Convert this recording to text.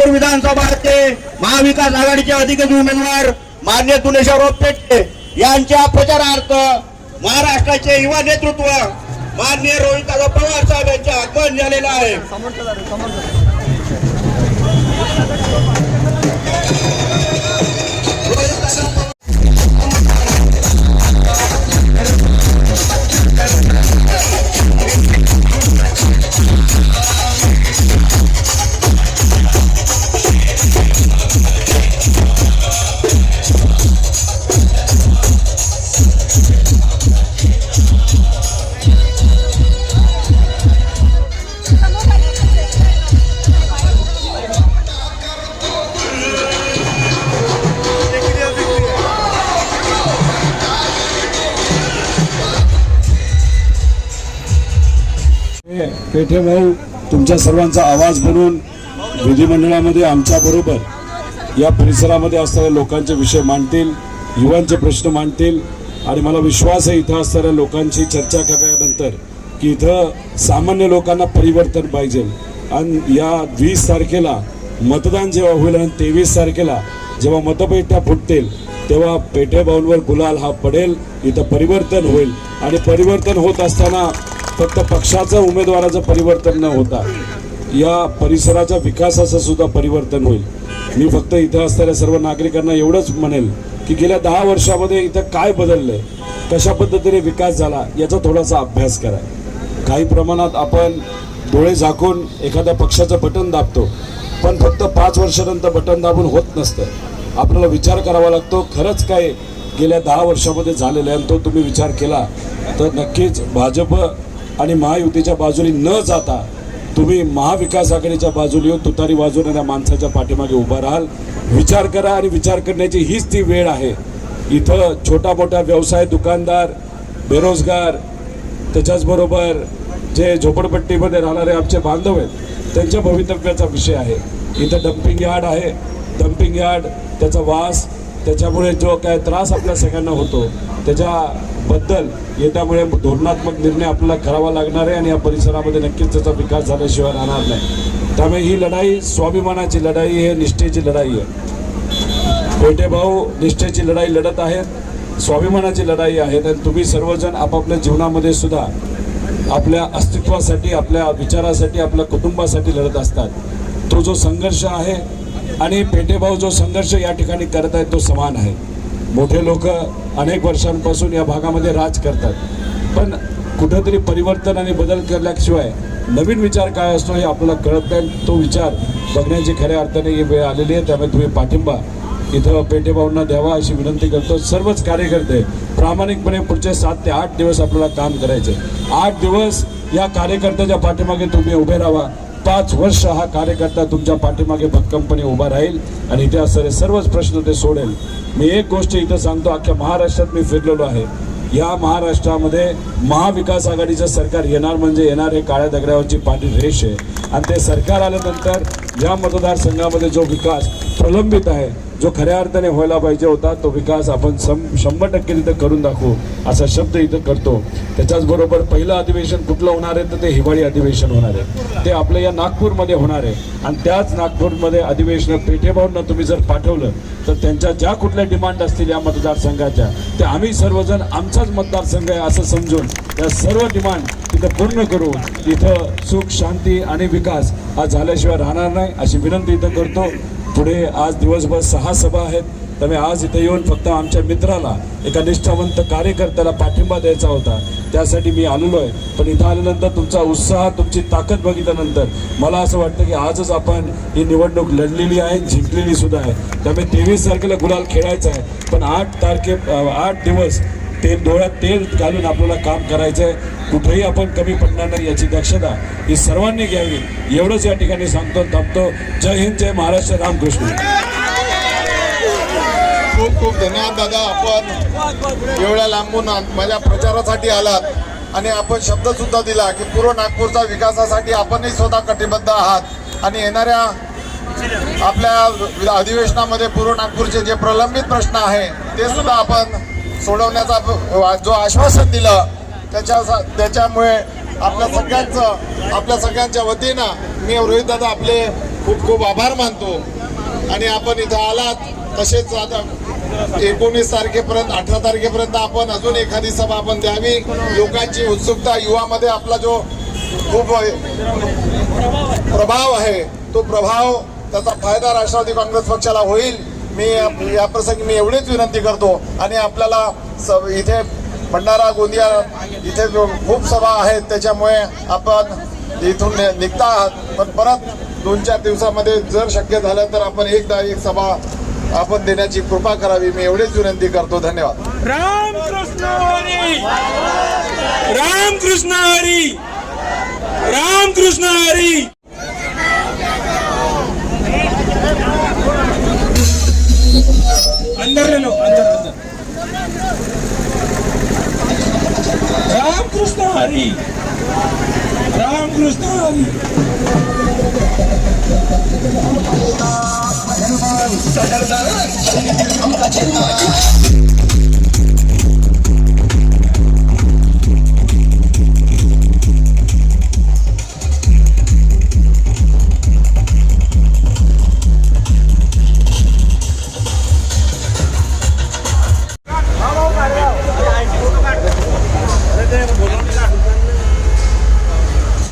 नागपूर विधानसभाचे महाविकास आघाडीचे अधिकृत उमेदवार मान्य तुलेशराव पेटके यांच्या प्रचारार्थ महाराष्ट्राचे युवा नेतृत्व मान्य रोहितदादा पवार साहेब यांच्या आगमन झालेलं आहे. पेठे भाऊ तुमच्या सर्वांचा आवाज बनून विधिमंडळामध्ये आमच्या बरोबर या परिसरामध्ये असणाऱ्या लोकांचे विषय मांडतील युवांचे प्रश्न मांडतील. आणि मला विश्वास आहे इथं असणाऱ्या लोकांची चर्चा केल्यानंतर की इथं सामान्य लोकांना परिवर्तन पाहिजे. आणि या वीस तारखेला मतदान जेव्हा होईल आणि तेवीस तारखेला जेव्हा मतपेट्या फुटतील तेव्हा पेठे भाऊंवर गुलाल हा पडेल. इथं परिवर्तन होईल. आणि परिवर्तन होत असताना फक्त पक्षाचं उमेदवाराचं परिवर्तन न होता या परिसराच्या विकासाचं सुद्धा परिवर्तन होईल. मी फक्त इथं असणाऱ्या सर्व नागरिकांना एवढंच म्हणेल की गेल्या दहा वर्षामध्ये इथं काय बदललंय कशा पद्धतीने विकास झाला याचा थोडासा अभ्यास करा. काही प्रमाणात आपण डोळे झाकून एखाद्या पक्षाचं बटन दाबतो पण फक्त पाच वर्षानंतर बटन दाबून होत नसतं. आपल्याला विचार करावा लागतो खरंच काय गेल्या दहा वर्षामध्ये झालेलं आहे आणि तो तुम्ही विचार केला तर नक्कीच भाजप आणि महायुतीच्या बाजूने न जाता तुम्ही महाविकास आघाडीच्या बाजूने येऊन तुतारी वाजवणाऱ्या माणसाच्या पाठीमागे उभा राहाल. विचार करा आणि विचार करण्याची हीच ती वेळ आहे. इथं छोटा मोठा व्यवसाय दुकानदार बेरोजगार त्याच्याचबरोबर जे झोपडपट्टीमध्ये राहणारे आमचे बांधव आहेत त्यांच्या भवितव्याचा विषय आहे. इथं डम्पिंग यार्ड आहे. डम्पिंग यार्ड त्याचा वास त्याच्यामुळे जो काय त्रास आपल्या सगळ्यांना होतो त्याच्या बद्दल येत्यामुळे धोरणात्मक निर्णय आपल्याला करावा लागणार आहे आणि या परिसरामध्ये नक्कीच त्याचा विकास झाल्याशिवाय राहणार नाही. त्यामुळे ही लढाई स्वाभिमानाची लढाई आहे निष्ठेची लढाई आहे. पेटे भाऊ निष्ठेची लढाई लढत आहेत स्वाभिमानाची लढाई आहे आणि तुम्ही सर्वजण आपापल्या जीवनामध्ये सुद्धा आपल्या अस्तित्वासाठी आपल्या विचारासाठी आपल्या कुटुंबासाठी लढत असतात. तो जो संघर्ष आहे आणि पेटेभाऊ जो संघर्ष या ठिकाणी करत आहेत तो समान आहे. मोठे लोक अनेक वर्षांपासून या भागामध्ये राज करतात. पण कुठंतरी परिवर्तन आणि बदल केल्याशिवाय नवीन विचार काय असतो हे आपल्याला कळत नाही. तो विचार बघण्याची खऱ्या अर्थाने ही वेळ आलेली आहे. त्यामुळे तुम्ही पाठिंबा इथं पेटेभाऊंना द्यावा अशी विनंती करतो. सर्वच कार्यकर्ते प्रामाणिकपणे पुढचे सात ते आठ दिवस आपल्याला काम करायचे. आठ दिवस या कार्यकर्त्याच्या पाठीमागे तुम्ही उभे राहा. पाच वर्ष हा कार्यकर्ता तुमच्या पाठीमागे भक्कमपणे उभा राहील आणि इथे असणारे सर्वच प्रश्न ते सोडेल. मी एक गोष्ट इथं सांगतो अख्ख्या महाराष्ट्रात मी फिरलेलो आहे. या महाराष्ट्रामध्ये महाविकास आघाडीचं सरकार येणार म्हणजे येणार हे काळ्या दगड्यावरची पाठी रेष आहे. आणि ते सरकार आल्यानंतर या मतदारसंघामध्ये जो विकास प्रलंबित आहे. जो खऱ्या अर्थाने व्हायला पाहिजे होता तो विकास आपण सम शंभर टक्के तिथं करून दाखवू असा शब्द इथं करतो. त्याच्याचबरोबर पहिलं अधिवेशन कुठलं होणार आहे तर ते हिवाळी अधिवेशन होणार आहे. ते आपलं या नागपूरमध्ये होणार आहे. आणि त्याच नागपूरमध्ये अधिवेशन पेठेभाऊंना तुम्ही जर पाठवलं तर त्यांच्या ज्या कुठल्या डिमांड असतील या मतदारसंघाच्या ते आम्ही सर्वजण आमचाच मतदारसंघ आहे असं समजून त्या सर्व डिमांड तिथं पूर्ण करू इथं सुख शांती आणि विकास हा झाल्याशिवाय राहणार नाही अशी विनंती इथं करतो. पुढे आज दिवसभर सहा सभा आहेत. त्यामुळे आज इथं येऊन फक्त आमच्या मित्राला एका निष्ठावंत कार्यकर्त्याला पाठिंबा द्यायचा होता. त्यासाठी मी आलेलो आहे. पण इथं आल्यानंतर तुमचा उत्साह तुमची ताकद बघितल्यानंतर मला असं वाटतं की आजच आपण ही निवडणूक लढलेली आहे जिंकलेली सुद्धा आहे. त्यामुळे तेवीस तारखेला गुलाल खेळायचा आहे. पण आठ तारखे आठ दिवस ते डोळ्यात तेल घालून आपल्याला काम करायचं आहे कुठेही आपण कमी पडणार नाही याची दक्षता ही सर्वांनी घ्यावी. एवढंच या ठिकाणी सांगतो थांबतो. जय हिंद जय महाराष्ट्र रामकृष्ण. खूप खूप धन्यवाद दादा आपण एवढ्या लांबून माझ्या प्रचारासाठी आलात आणि आपण शब्द सुद्धा दिला की पूर्व नागपूरच्या विकासासाठी आपणही स्वतः कटिबद्ध आहात. आणि येणाऱ्या आपल्या अधिवेशनामध्ये पूर्व नागपूरचे जे प्रलंबित प्रश्न आहे ते सुद्धा आपण सोडवण्याचा जो आश्वासन दिलं त्याच्या त्याच्यामुळे आपल्या सगळ्यांचं आपल्या सगळ्यांच्या वतीनं मी रोहित दादा आपले खूप खूप आभार मानतो. आणि आपण इथं आलात तसेच आता एकोणीस तारखेपर्यंत अठरा तारखेपर्यंत आपण अजून एखादी सभा आपण द्यावी. लोकांची उत्सुकता युवामध्ये आपला जो खूप प्रभाव आहे तो प्रभाव त्याचा फायदा राष्ट्रवादी काँग्रेस पक्षाला होईल. मी या- मी एवढीच विनंती करतो आणि आपल्याला स- इथे भंडारा गोंदिया इथे खूप सभा आहेत त्याच्यामुळे आपण इथून निघता आहात. पण परत दोन चार दिवसामध्ये जर शक्य झालं तर आपण एकदा एक सभा आपण देण्याची कृपा करावी. मी एवढीच विनंती करतो. धन्यवाद. राम कृष्ण हरी! राम कृष्ण हरी! राम कृष्ण हरी! అందరిలో అందరు అందరు. రామకృష్ణ హరి. రామకృష్ణ హరి. I'm